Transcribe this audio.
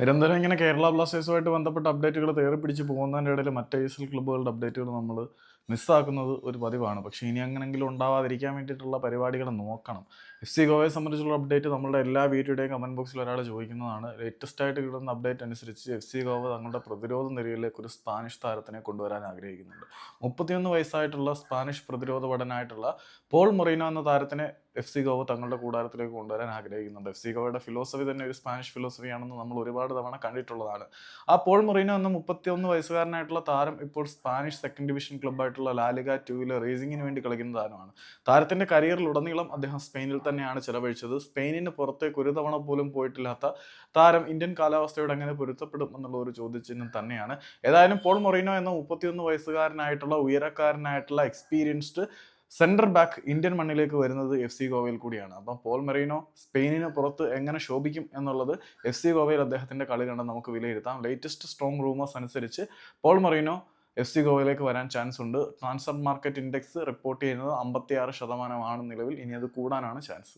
നിരന്തരം ഇങ്ങനെ കേരള ബ്ലാസ്റ്റേഴ്സുമായിട്ട് ബന്ധപ്പെട്ട അപ്ഡേറ്റുകൾ തേറി പിടിച്ച് പോകുന്നതിന്റെ ഇടയിൽ മറ്റ് ഐ എസ് എൽ ക്ലബ്ബുകളുടെ അപ്ഡേറ്റുകൾ നമ്മൾ മിസ്സാക്കുന്നത് ഒരു പതിവാണ്. പക്ഷേ ഇനി അങ്ങനെങ്കിലും ഉണ്ടാവാതിരിക്കാൻ വേണ്ടിയിട്ടുള്ള പരിപാടികൾ നോക്കണം. എഫ് സി ഗോവയെ സംബന്ധിച്ചുള്ള അപ്ഡേറ്റ് നമ്മുടെ എല്ലാ വീഡിയോയുടെയും കമന്റ് ബോക്സിൽ ഒരാൾ ചോദിക്കുന്നതാണ്. ലേറ്റസ്റ്റ് ആയിട്ട് കിട്ടുന്ന അപ്ഡേറ്റ് അനുസരിച്ച് എഫ് സി ഗോവ തങ്ങളുടെ പ്രതിരോധ നിരയിലേക്ക് ഒരു സ്പാനിഷ് താരത്തിനെ കൊണ്ടുവരാൻ ആഗ്രഹിക്കുന്നുണ്ട്. മുപ്പത്തിയൊന്ന് വയസ്സായിട്ടുള്ള സ്പാനിഷ് പ്രതിരോധ പഠനമായിട്ടുള്ള പോൾ മൊറീനോ എന്ന താരത്തിനെ എഫ് സി ഗോവ തങ്ങളുടെ കൂടാരത്തിലേക്ക് കൊണ്ടുവരാൻ ആഗ്രഹിക്കുന്നുണ്ട്. എഫ് സി ഗോവയുടെ ഫിലോസഫി തന്നെ ഒരു സ്പാനിഷ് ഫിലോസഫിയാണെന്ന് നമ്മൾ ഒരുപാട് തവണ കണ്ടിട്ടുള്ളതാണ്. ആ പോൾ മൊറീനോ എന്ന മുപ്പത്തിയൊന്ന് വയസ്സുകാരനായിട്ടുള്ള താരം ഇപ്പോൾ സ്പാനിഷ് സെക്കൻഡ് ഡിവിഷൻ ക്ലബ്ബായിട്ടുള്ള ലാലിക ടൂവിലെ റേസിംഗിന് വേണ്ടി കളിക്കുന്ന താരമാണ്. താരത്തിന്റെ കരിയറിലുടനീളം അദ്ദേഹം സ്പെയിനിൽ തന്നെയാണ് ചെലവഴിച്ചത്. സ്പെയിനിന് പുറത്തേക്ക് ഒരു തവണ പോലും പോയിട്ടില്ലാത്ത താരം ഇന്ത്യൻ കാലാവസ്ഥയോട് എങ്ങനെ പൊരുത്തപ്പെടും എന്നുള്ള ഒരു ചോദ്യചിഹ്നം തന്നെയാണ്. ഏതായാലും പോൾ മൊറീനോ എന്ന മുപ്പത്തിയൊന്ന് വയസ്സുകാരനായിട്ടുള്ള ഉയരക്കാരനായിട്ടുള്ള എക്സ്പീരിയൻസ്ഡ് സെന്റർ ബാക്ക് ഇന്ത്യൻ മണ്ണിലേക്ക് വരുന്നത് എഫ് സി ഗോവയിൽ കൂടിയാണ്. അപ്പം പോൾ മെറീനോ സ്പെയിനിന് പുറത്ത് എങ്ങനെ ശോഭിക്കും എന്നുള്ളത് എഫ് സി ഗോവയിൽ അദ്ദേഹത്തിന്റെ കളി കണ്ട് നമുക്ക് വിലയിരുത്താം. ലേറ്റസ്റ്റ് സ്ട്രോങ് റൂമേഴ്സ് അനുസരിച്ച് പോൾ മെറീനോ എഫ് സി ഗോവയിലേക്ക് വരാൻ ചാൻസ് ഉണ്ട്. ട്രാൻസ്ഫർ മാർക്കറ്റ് ഇൻഡെക്സ് റിപ്പോർട്ട് ചെയ്യുന്നത് അമ്പത്തിയാറ് ശതമാനമാണ് നിലവിൽ. ഇനി അത് കൂടാനാണ് ചാൻസ്